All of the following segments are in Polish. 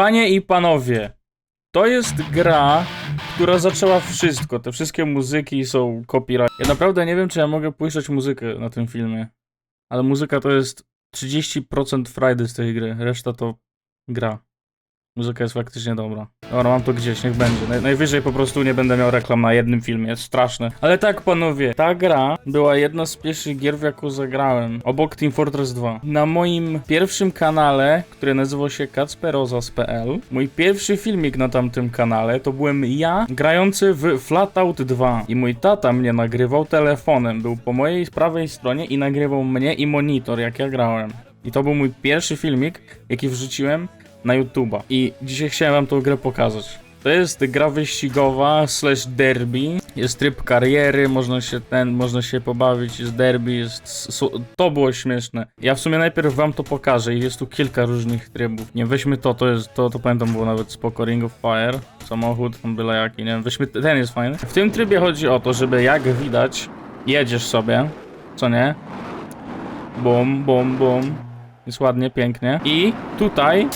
Panie i panowie, to jest gra, która zaczęła wszystko. Te wszystkie muzyki są copyright. Ja naprawdę nie wiem, czy ja mogę puszczać muzykę na tym filmie. Ale muzyka to jest 30% frajdy z tej gry, reszta to gra. Muzyka jest faktycznie dobra. Dobra, mam to gdzieś, niech będzie. Naj najwyżej po prostu nie będę miał reklam na jednym filmie, jest straszne. Ale tak, panowie, ta gra była jedna z pierwszych gier, w jaką zagrałem. Obok Team Fortress 2. Na moim pierwszym kanale, który nazywał się Kacperozas.pl, mój pierwszy filmik na tamtym kanale to byłem ja grający w Flatout 2. I mój tata mnie nagrywał telefonem. Był po mojej prawej stronie i nagrywał mnie i monitor, jak ja grałem. I to był mój pierwszy filmik, jaki wrzuciłem na YouTube'a. I dzisiaj chciałem wam tą grę pokazać. To jest gra wyścigowa slash derby. Jest tryb kariery, można się ten, można się pobawić, jest derby, jest... To było śmieszne. Ja w sumie najpierw wam to pokażę i jest tu kilka różnych trybów. Nie, weźmy to, to jest, to, to pamiętam było nawet spoko, Ring of Fire. Samochód, tam byle jaki, nie wiem, weźmy, ten jest fajny. W tym trybie chodzi o to, żeby jak widać, jedziesz sobie, co nie? Bum, bum, bum. Jest ładnie, pięknie. I tutaj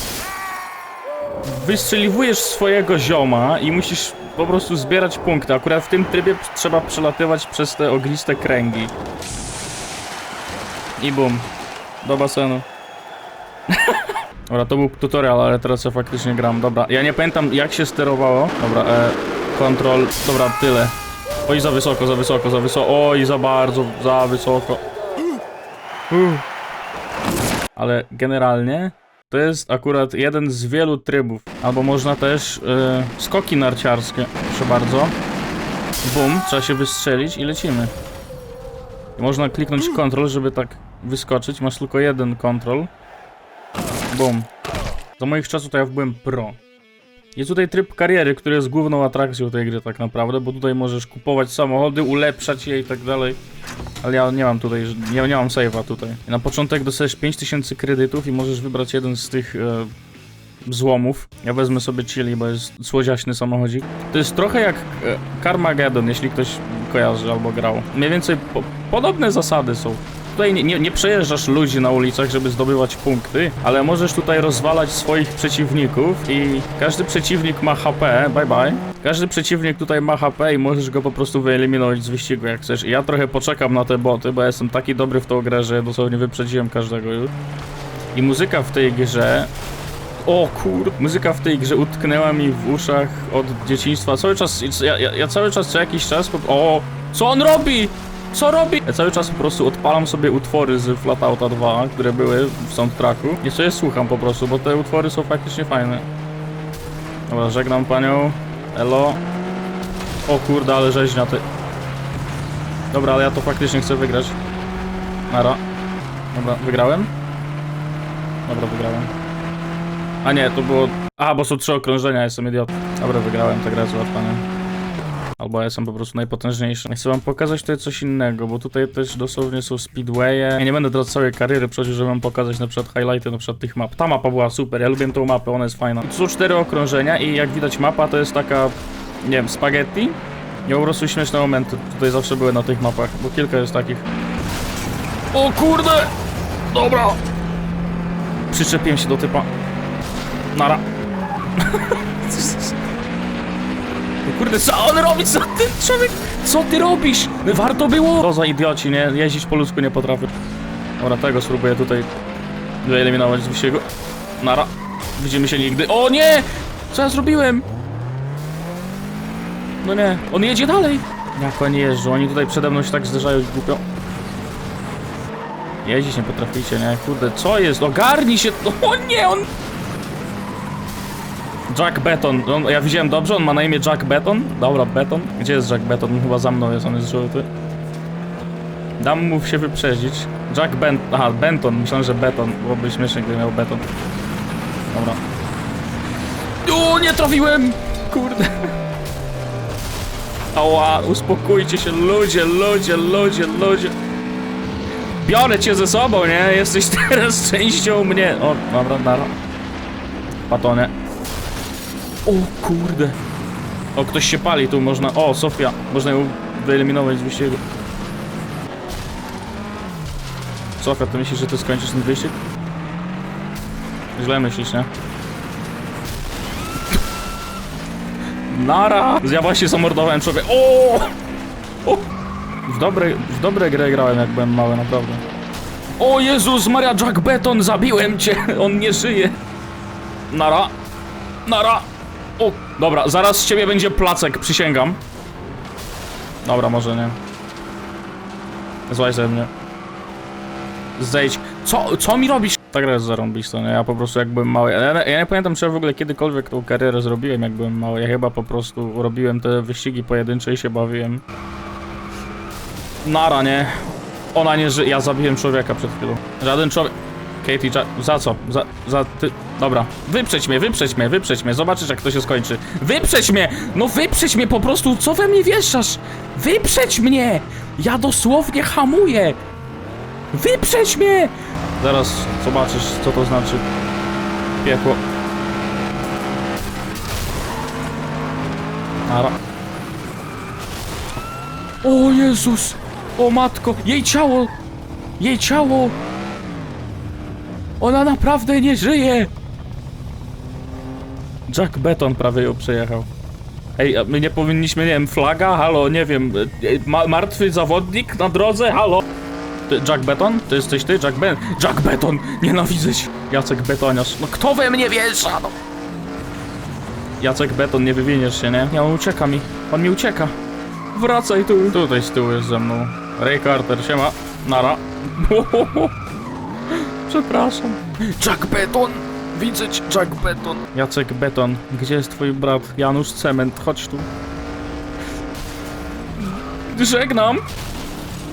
wystrzeliwujesz swojego zioma i musisz po prostu zbierać punkty. Akurat w tym trybie trzeba przelatywać przez te ogniste kręgi. I bum. Do basenu. Dobra, to był tutorial, ale teraz ja faktycznie gram. Dobra, ja nie pamiętam jak się sterowało. Dobra, e, kontrol. Dobra, tyle. Oj, za wysoko, za wysoko, za wysoko. Oj, za bardzo, za wysoko. Uff. Ale generalnie to jest akurat jeden z wielu trybów. Albo można też e, skoki narciarskie. Proszę bardzo. Bum, trzeba się wystrzelić i lecimy. I można kliknąć kontrol, żeby tak wyskoczyć. Masz tylko jeden kontrol. Bum. Za moich czasów to ja byłem pro. Jest tutaj tryb kariery, który jest główną atrakcją tej gry tak naprawdę, bo tutaj możesz kupować samochody, ulepszać je i tak dalej. Ale ja nie mam tutaj, nie, nie mam save'a tutaj. Na początek dostajesz 5000 kredytów i możesz wybrać jeden z tych e, złomów. Ja wezmę sobie chili, bo jest słodziaśny samochodzik. To jest trochę jak e, Carmageddon, jeśli ktoś kojarzy albo grał. Mniej więcej po, podobne zasady są. Tutaj nie, nie, przejeżdżasz ludzi na ulicach, żeby zdobywać punkty, ale możesz tutaj rozwalać swoich przeciwników i każdy przeciwnik ma HP, bye bye. Każdy przeciwnik tutaj ma HP i możesz go po prostu wyeliminować z wyścigu jak chcesz. I ja trochę poczekam na te boty, bo ja jestem taki dobry w tą grę, że dosłownie wyprzedziłem każdego już. I muzyka w tej grze o kur... Muzyka w tej grze utknęła mi w uszach od dzieciństwa. Cały czas... Ja, ja, ja cały czas co jakiś czas... O! Co on robi? Co robi? Ja cały czas po prostu odpalam sobie utwory z Flatouta 2, które były w soundtracku. I sobie słucham po prostu, bo te utwory są faktycznie fajne. Dobra, żegnam panią. Elo. O kurde, ale rzeźnia ty. Dobra, ale ja to faktycznie chcę wygrać. Nara. Dobra, wygrałem? Dobra, wygrałem. A nie, to było... A, bo są trzy okrążenia, jestem idiot. Dobra, wygrałem, ta gra jest łatwa, nie? Albo ja jestem po prostu najpotężniejszy. Chcę wam pokazać tutaj coś innego, bo tutaj też dosłownie są speedwaye. Ja nie będę teraz całej kariery przechodził, żeby wam pokazać na przykład highlighty na przykład tych map. Ta mapa była super, ja lubię tą mapę, ona jest fajna. Tu są cztery okrążenia i jak widać mapa to jest taka, nie wiem, spaghetti. I po prostu śmieszne momenty tutaj zawsze były na tych mapach, bo kilka jest takich. O kurde! Dobra! Przyczepiłem się do typa. Nara. Kurde, co on robi? Co ty, człowiek? Co ty robisz? Warto było? To za idioci, nie? Jeździć po ludzku nie potrafię. Dobra, tego spróbuję tutaj wyeliminować z wyścigu. Nara. Widzimy się nigdy. O nie! Co ja zrobiłem? No nie, on jedzie dalej. Jak oni jeżdżą? Oni tutaj przede mną się tak zderzają głupio. Jeździć nie potraficie, nie? Kurde, co jest? Ogarnij się! O nie, on... Jack Beton. On, ja widziałem dobrze, on ma na imię Jack Beton. Dobra, Beton. Gdzie jest Jack Beton? On chyba za mną jest, on jest żółty. Dam mu się wyprzedzić. Jack Bent... Aha, Benton. Myślałem, że Beton. Byłoby śmiesznie, gdyby miał Beton. Dobra. O, nie trafiłem! Kurde. Ała, uspokójcie się, ludzie, ludzie, ludzie, ludzie. Biorę cię ze sobą, nie? Jesteś teraz częścią mnie. O, dobra, dobra. Patonie. O kurde. O, ktoś się pali, tu można... O, Sofia. Można ją wyeliminować z wyścigu. Sofia, ty myślisz, że ty skończysz ten wyścig? Źle myślisz, nie? Nara! Ja właśnie zamordowałem człowieka. O! o! W dobre, w dobre gry grałem, jak byłem mały, naprawdę. O Jezus Maria, Jack Beton, zabiłem cię! On nie żyje. Nara! Nara! O! Dobra, zaraz z ciebie będzie placek, przysięgam. Dobra, może nie. Złaź ze mnie. Zejdź. Co, co mi robisz? Ta gra jest zarąbista, nie? Ja po prostu jak byłem mały... Ja, ja nie pamiętam, czy ja w ogóle kiedykolwiek tą karierę zrobiłem, jak byłem mały. Ja chyba po prostu robiłem te wyścigi pojedyncze i się bawiłem. Nara, nie? Ona nie żyje. Ja zabiłem człowieka przed chwilą. Żaden człowiek... Katie, za, za co? Za, za ty... Dobra. Wyprzeć mnie, wyprzeć mnie, wyprzeć mnie. Zobaczysz, jak to się skończy. Wyprzeć mnie! No wyprzeć mnie po prostu! Co we mnie wieszasz? Wyprzeć mnie! Ja dosłownie hamuję! Wyprzeć mnie! Zaraz zobaczysz, co to znaczy. Piekło. Ara. O Jezus! O matko! Jej ciało! Jej ciało! Ona naprawdę nie żyje! Jack Beton prawie ją przejechał. Ej, a my nie powinniśmy, nie wiem, flaga? Halo, nie wiem, e, ma martwy zawodnik na drodze? Halo? Ty, Jack Beton? To jesteś ty? Jack Ben... Jack Beton! Nienawidzę cię! Jacek Betoniarz. No kto we mnie wiesza, no? Jacek Beton, nie wywiniesz się, nie? Ja on ucieka mi. On mi ucieka. Wracaj tu. Tutaj z tyłu jest ze mną. Ray Carter, siema. Nara. Przepraszam. Jack Beton! Widzę cię, Jack Beton. Jacek Beton, gdzie jest twój brat? Janusz Cement, chodź tu. Żegnam.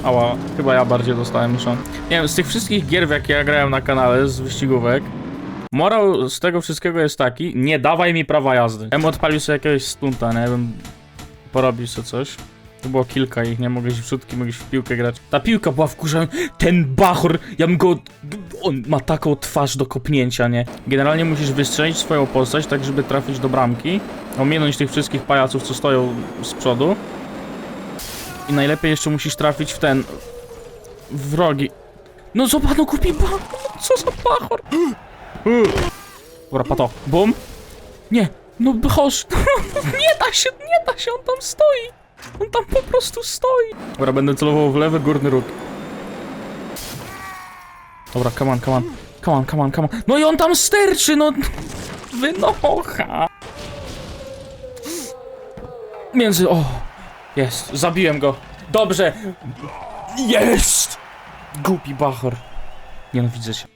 Ała, chyba ja bardziej dostałem niż on. Nie wiem, z tych wszystkich gier, w jakie ja grałem na kanale, z wyścigówek, morał z tego wszystkiego jest taki, nie dawaj mi prawa jazdy. Ja bym odpalił sobie jakiegoś stunta, nie wiem, porobił sobie coś. To było kilka ich, nie mogłeś w rzutki, mogłeś w piłkę grać. Ta piłka była wkurzająca. Ten bachor, ja bym go... On ma taką twarz do kopnięcia, nie? Generalnie musisz wystrzelić swoją postać, tak żeby trafić do bramki. Ominąć tych wszystkich pajaców, co stoją z przodu. I najlepiej jeszcze musisz trafić w ten... W rogi. No zobacz, no kupi bachor. Co za bachor? Dobra, pato. Bum. Nie. No chodź. nie da się, nie da się, on tam stoi. On tam po prostu stoi. Dobra, będę celował w lewy górny róg. Dobra, come on, come on. Come on, come on, come on. No i on tam sterczy, no. Wynocha. Między... O. Jest, zabiłem go. Dobrze. Jest! Głupi bachor. Nienawidzę cię.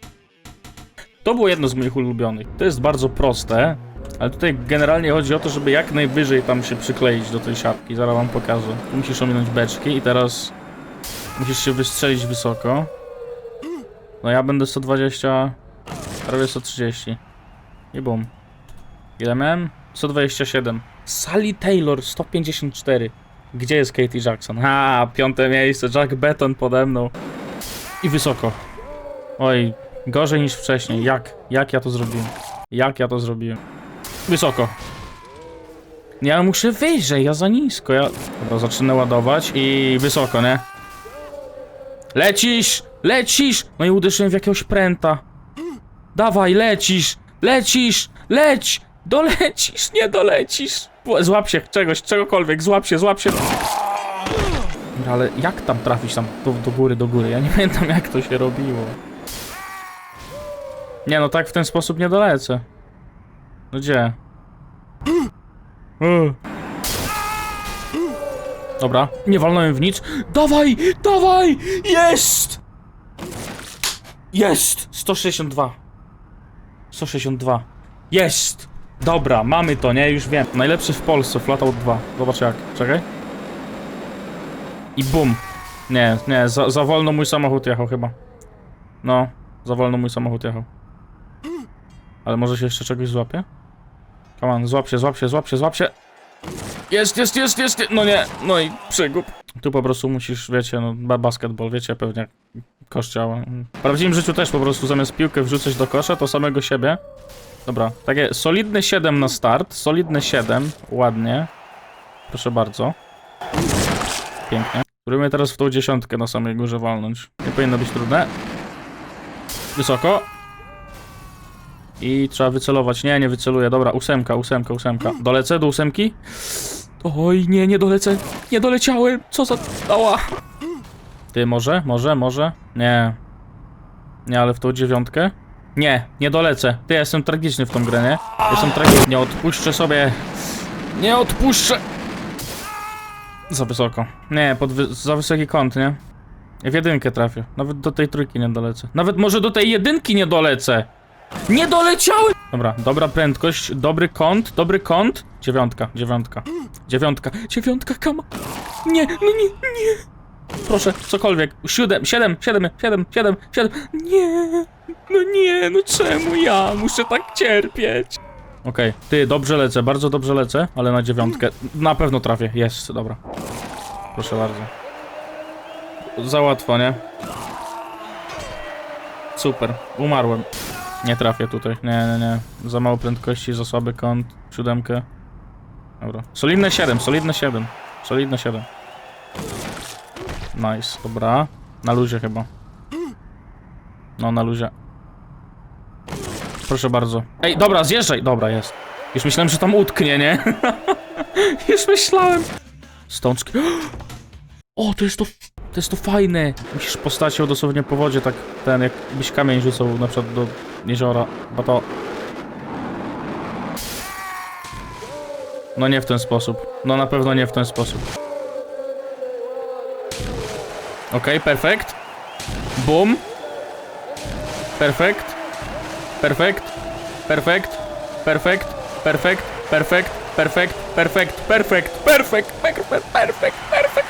To było jedno z moich ulubionych. To jest bardzo proste, ale tutaj generalnie chodzi o to, żeby jak najwyżej tam się przykleić do tej siatki. Zaraz wam pokażę. Musisz ominąć beczki i teraz musisz się wystrzelić wysoko. No ja będę 120, prawie 130. I bum. Ile miałem? 127. Sally Taylor 154. Gdzie jest Katie Jackson? Ha, piąte miejsce, Jack Beton pode mną. I wysoko. Oj, gorzej niż wcześniej. Jak? Jak ja to zrobiłem? Jak ja to zrobiłem? Wysoko. Ja muszę wyżej, ja za nisko. Ja... Dobra, zacznę ładować i wysoko, nie? Lecisz! Lecisz! No i uderzyłem w jakiegoś pręta. Dawaj, lecisz! Lecisz! Leć! Dolecisz, nie dolecisz! Złap się czegoś, czegokolwiek, złap się, złap się. Ale jak tam trafić tam do, do góry, do góry? Ja nie pamiętam jak to się robiło. Nie no, tak w ten sposób nie dolecę. No gdzie? E. Dobra, nie walnąłem w nic. Dawaj, dawaj! Jest! Jest! 162. 162. Jest! Dobra, mamy to, nie? Już wiem. Najlepszy w Polsce, Flatout 2. Zobacz jak. Czekaj. I bum. Nie, nie, za, za wolno mój samochód jechał chyba. No, za wolno mój samochód jechał. Ale może się jeszcze czegoś złapie? Come on, złap się, złap się, złap się, złap się. Jest, jest, jest, jest, jest. No nie, no i przegub. Tu po prostu musisz, wiecie, no, ba- basketball, wiecie, pewnie kosz. W prawdziwym życiu też po prostu zamiast piłkę wrzucać do kosza, to samego siebie. Dobra, takie solidne 7 na start, solidne 7, ładnie. Proszę bardzo. Pięknie. Spróbujmy teraz w tą dziesiątkę na samej górze walnąć. Nie powinno być trudne. Wysoko. I trzeba wycelować. Nie, nie wyceluję. Dobra, ósemka, ósemka, ósemka. Dolecę do ósemki? Oj, nie, nie dolecę. Nie doleciałem. Co za... Ała. Ty, może? Może? Może? Nie. Nie, ale w tą dziewiątkę? Nie, nie dolecę. Ty, ja jestem tragiczny w tą grę, nie? Jestem tragiczny. Nie odpuszczę sobie. Nie odpuszczę. Za wysoko. Nie, pod wy za wysoki kąt, nie? W jedynkę trafię. Nawet do tej trójki nie dolecę. Nawet może do tej jedynki nie dolecę. Nie doleciałem! Dobra, dobra prędkość, dobry kąt, dobry kąt. Dziewiątka, dziewiątka. Dziewiątka, dziewiątka, kama. Nie, no nie, nie. Proszę, cokolwiek. Siódem, siedem, siedem, siedem, siedem, siedem. Nie, no nie, no czemu ja muszę tak cierpieć? Okej, ty, dobrze lecę, bardzo dobrze lecę, ale na dziewiątkę. Na pewno trafię, jest, dobra. Proszę bardzo. Za łatwo, nie? Super, umarłem. Nie trafię tutaj, nie, nie, nie. Za mało prędkości, za słaby kąt, siódemkę. Dobra. Solidne 7, solidne 7. Solidne 7. Nice, dobra. Na luzie chyba. No, na luzie. Proszę bardzo. Ej, dobra, zjeżdżaj. Dobra, jest. Już myślałem, że tam utknie, nie? Już myślałem. Stączki. O, to jest to... To jest to fajne. Musisz postacią dosłownie po wodzie, tak ten, jakbyś kamień rzucał na przykład do jeziora, bo to... No nie w ten sposób. No na pewno nie w ten sposób. Okej, perfekt. Boom. Perfekt. Perfekt. Perfekt. Perfekt. Perfekt. Perfekt. Perfekt. Perfekt. Perfekt. Perfekt. Perfekt. Perfekt. Perfekt.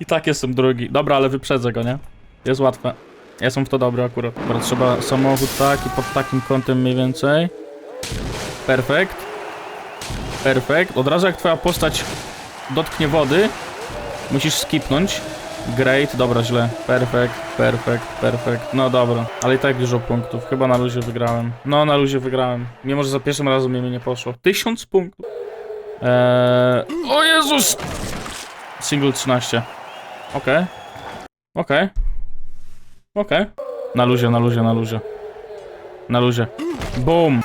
I tak jestem drugi. Dobra, ale wyprzedzę go, nie? Jest łatwe. Ja jestem w to dobry akurat. Dobra, trzeba samochód tak i pod takim kątem mniej więcej. Perfekt. Perfekt. Od razu jak twoja postać dotknie wody, musisz skipnąć. Great, dobra, źle. Perfekt, perfekt, perfekt. No dobra, ale i tak dużo punktów. Chyba na luzie wygrałem. No, na luzie wygrałem. Mimo, że za pierwszym razem mi nie poszło. Tysiąc punktów. Eee... O Jezus! Single 13. Okej. Okej. Okej. Na luzie, na luzie, na luzie. Na luzie. Boom!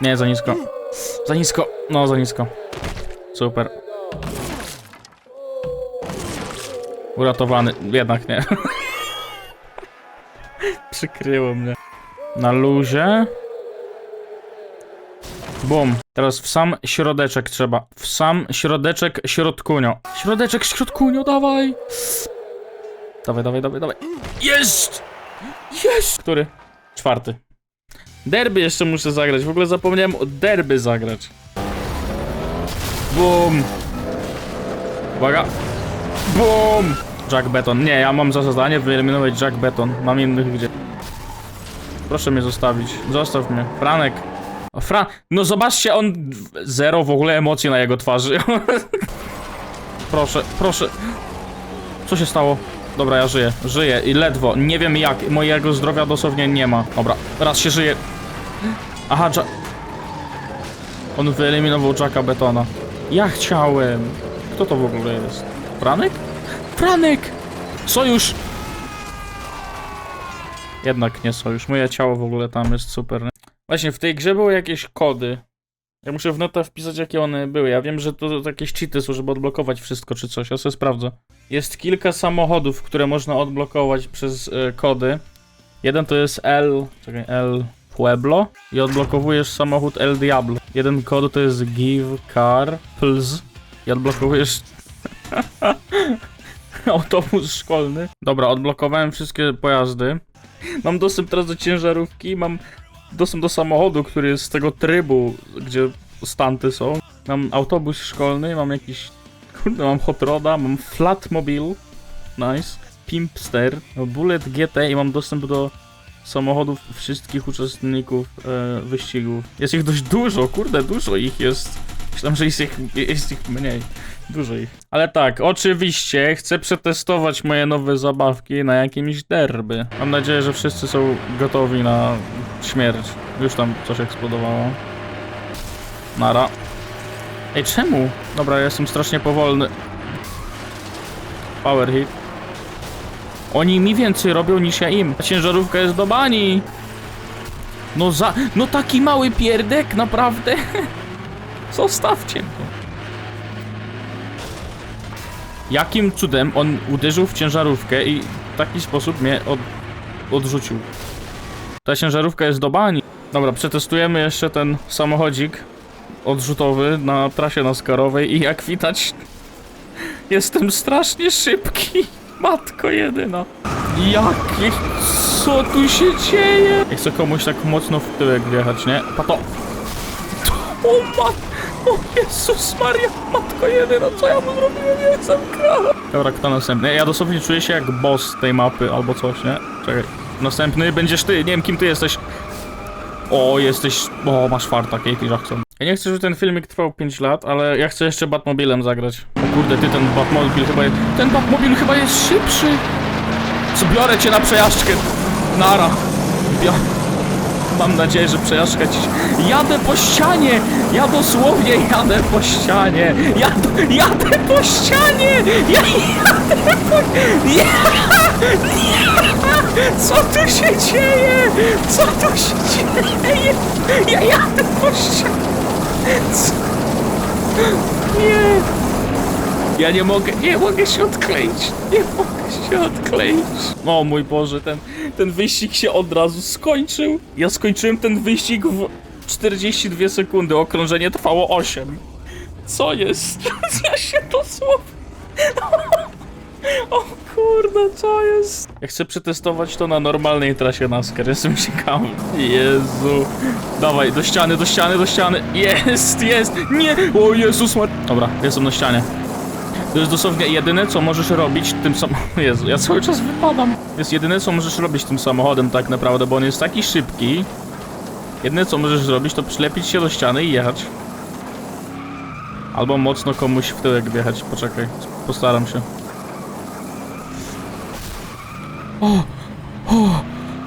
Nie, za nisko. Za nisko. No, za nisko. Super. Uratowany. Jednak nie. Przykryło mnie. Na luzie. Bum. Teraz w sam środeczek trzeba. W sam środeczek środkunio. Środeczek środkunio, dawaj! Dawaj, dawaj, dawaj, dawaj. Jest! Jest! Który? Czwarty. Derby jeszcze muszę zagrać. W ogóle zapomniałem o derby zagrać. Bum! Uwaga! Bum! Jack Beton. Nie, ja mam za zadanie wyeliminować Jack Beton. Mam innych gdzie. Proszę mnie zostawić. Zostaw mnie. Franek. O, Fra... No zobaczcie, on... Zero w ogóle emocji na jego twarzy. proszę, proszę. Co się stało? Dobra, ja żyję. Żyję i ledwo. Nie wiem jak. Mojego zdrowia dosłownie nie ma. Dobra, raz się żyje. Aha, Jack... On wyeliminował Jacka Betona. Ja chciałem. Kto to w ogóle jest? Franek? Franek! Sojusz! Jednak nie sojusz. Moje ciało w ogóle tam jest super. Nie? Właśnie, w tej grze były jakieś kody. Ja muszę w notę wpisać, jakie one były. Ja wiem, że to jakieś cheaty są, żeby odblokować wszystko czy coś. Ja sobie sprawdzę. Jest kilka samochodów, które można odblokować przez e, kody. Jeden to jest L... Czekaj, L... Pueblo i odblokowujesz samochód El Diablo. Jeden kod to jest Give Car Plus i odblokowujesz autobus szkolny. Dobra, odblokowałem wszystkie pojazdy. Mam dostęp teraz do ciężarówki, mam dostęp do samochodu, który jest z tego trybu, gdzie stanty są. Mam autobus szkolny, mam jakiś... Kurde, mam hot roda, mam flatmobil. Nice. Pimpster, Bullet GT i mam dostęp do samochodów wszystkich uczestników e. Jest ich dość dużo, kurde, dużo ich jest. Myślałem, że jest ich, jest ich mniej. Dużo ich. Ale tak, oczywiście chcę przetestować moje nowe zabawki na jakimś derby. Mam nadzieję, że wszyscy są gotowi na śmierć. Już tam coś eksplodowało. Nara. Ej, czemu? Dobra, ja jestem strasznie powolny. Power hit. Oni mi więcej robią niż ja im. Ta ciężarówka jest do bani. No za... No taki mały pierdek, naprawdę? Zostawcie go. Jakim cudem on uderzył w ciężarówkę i w taki sposób mnie od... odrzucił? Ta ciężarówka jest do bani. Dobra, przetestujemy jeszcze ten samochodzik odrzutowy na trasie naskarowej i jak widać jestem strasznie szybki. Matko jedyna. Jakie... Co tu się dzieje? Chcę komuś tak mocno w tyłek wjechać, nie? Pato... O mat... O Jezus Maria, matko jedyna, co ja mu zrobiłem? Nie jestem królem. Dobra, kto następny? Ja dosłownie czuję się jak boss tej mapy albo coś, nie? Czekaj. Następny będziesz ty, nie wiem kim ty jesteś. O, jesteś... O, masz farta, Katie Jackson. Ja nie chcę, żeby ten filmik trwał 5 lat, ale ja chcę jeszcze Batmobilem zagrać. O kurde, ty, ten Batmobil chyba jest... Ten Batmobil chyba jest szybszy. Co, biorę cię na przejażdżkę. Nara. Bia... Mam nadzieję, że przejażdżka ci... Jadę po ścianie! Ja dosłownie jadę po ścianie! Jadę, jadę po ścianie! Ja jadę po... Ja... Co tu się dzieje? Co tu się dzieje? Ja jadę po ścianie! Co? Nie! Ja nie mogę, nie mogę się odkleić. Nie mogę się odkleić. O mój Boże, ten, ten wyścig się od razu skończył. Ja skończyłem ten wyścig w 42 sekundy. Okrążenie trwało 8. Co jest? Ja się dosłownie... O kurde, co jest? Ja chcę przetestować to na normalnej trasie NASCAR, jestem ciekawy. Jezu. Dawaj, do ściany, do ściany, do ściany. Jest, jest. Nie. O Jezus Mar... Dobra, jestem na ścianie. To jest dosłownie jedyne, co możesz robić tym samochodem. Jezu, ja cały czas wypadam. To jest jedyne, co możesz robić tym samochodem tak naprawdę, bo on jest taki szybki. Jedyne, co możesz zrobić, to przylepić się do ściany i jechać. Albo mocno komuś w tyłek wjechać. Poczekaj, postaram się. O, o,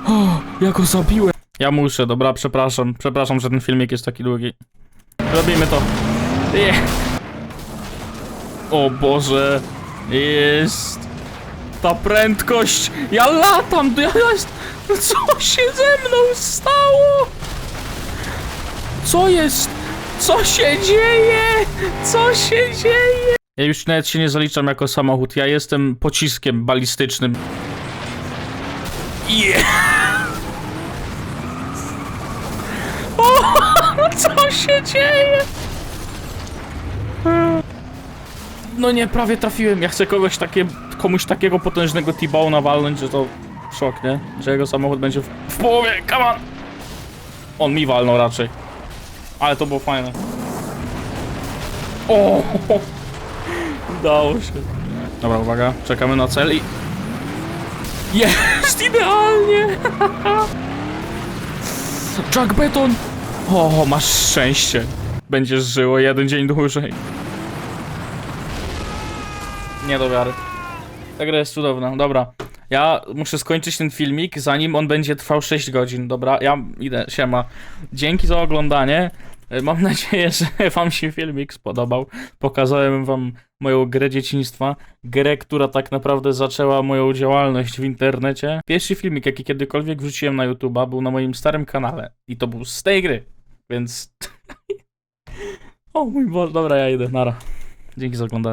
o, ja go zabiłem. Ja muszę, dobra, przepraszam. Przepraszam, że ten filmik jest taki długi. Robimy to. Nie. O Boże, jest ta prędkość. Ja latam, ja jest. Co się ze mną stało? Co jest? Co się dzieje? Co się dzieje? Ja już nawet się nie zaliczam jako samochód. Ja jestem pociskiem balistycznym. Yeah. O, co się dzieje? No nie, prawie trafiłem. Ja chcę kogoś takie, komuś takiego potężnego T-Bone'a walnąć, że to szok, nie? Że jego samochód będzie w, w połowie, come on! On mi walnął raczej. Ale to było fajne. O! Udało się. Dobra, uwaga, czekamy na cel i... Jest idealnie! Jack Beton! O, masz szczęście. Będziesz żyło jeden dzień dłużej. Nie do wiary. Ta gra jest cudowna. Dobra. Ja muszę skończyć ten filmik, zanim on będzie trwał 6 godzin. Dobra, ja idę. Siema. Dzięki za oglądanie. E, Mam nadzieję, że wam się filmik spodobał. Pokazałem wam moją grę dzieciństwa. Grę, która tak naprawdę zaczęła moją działalność w internecie. Pierwszy filmik, jaki kiedykolwiek wrzuciłem na YouTube'a, był na moim starym kanale. I to był z tej gry. Więc... o mój Boże, dobra, ja idę. Nara. Dzięki za oglądanie.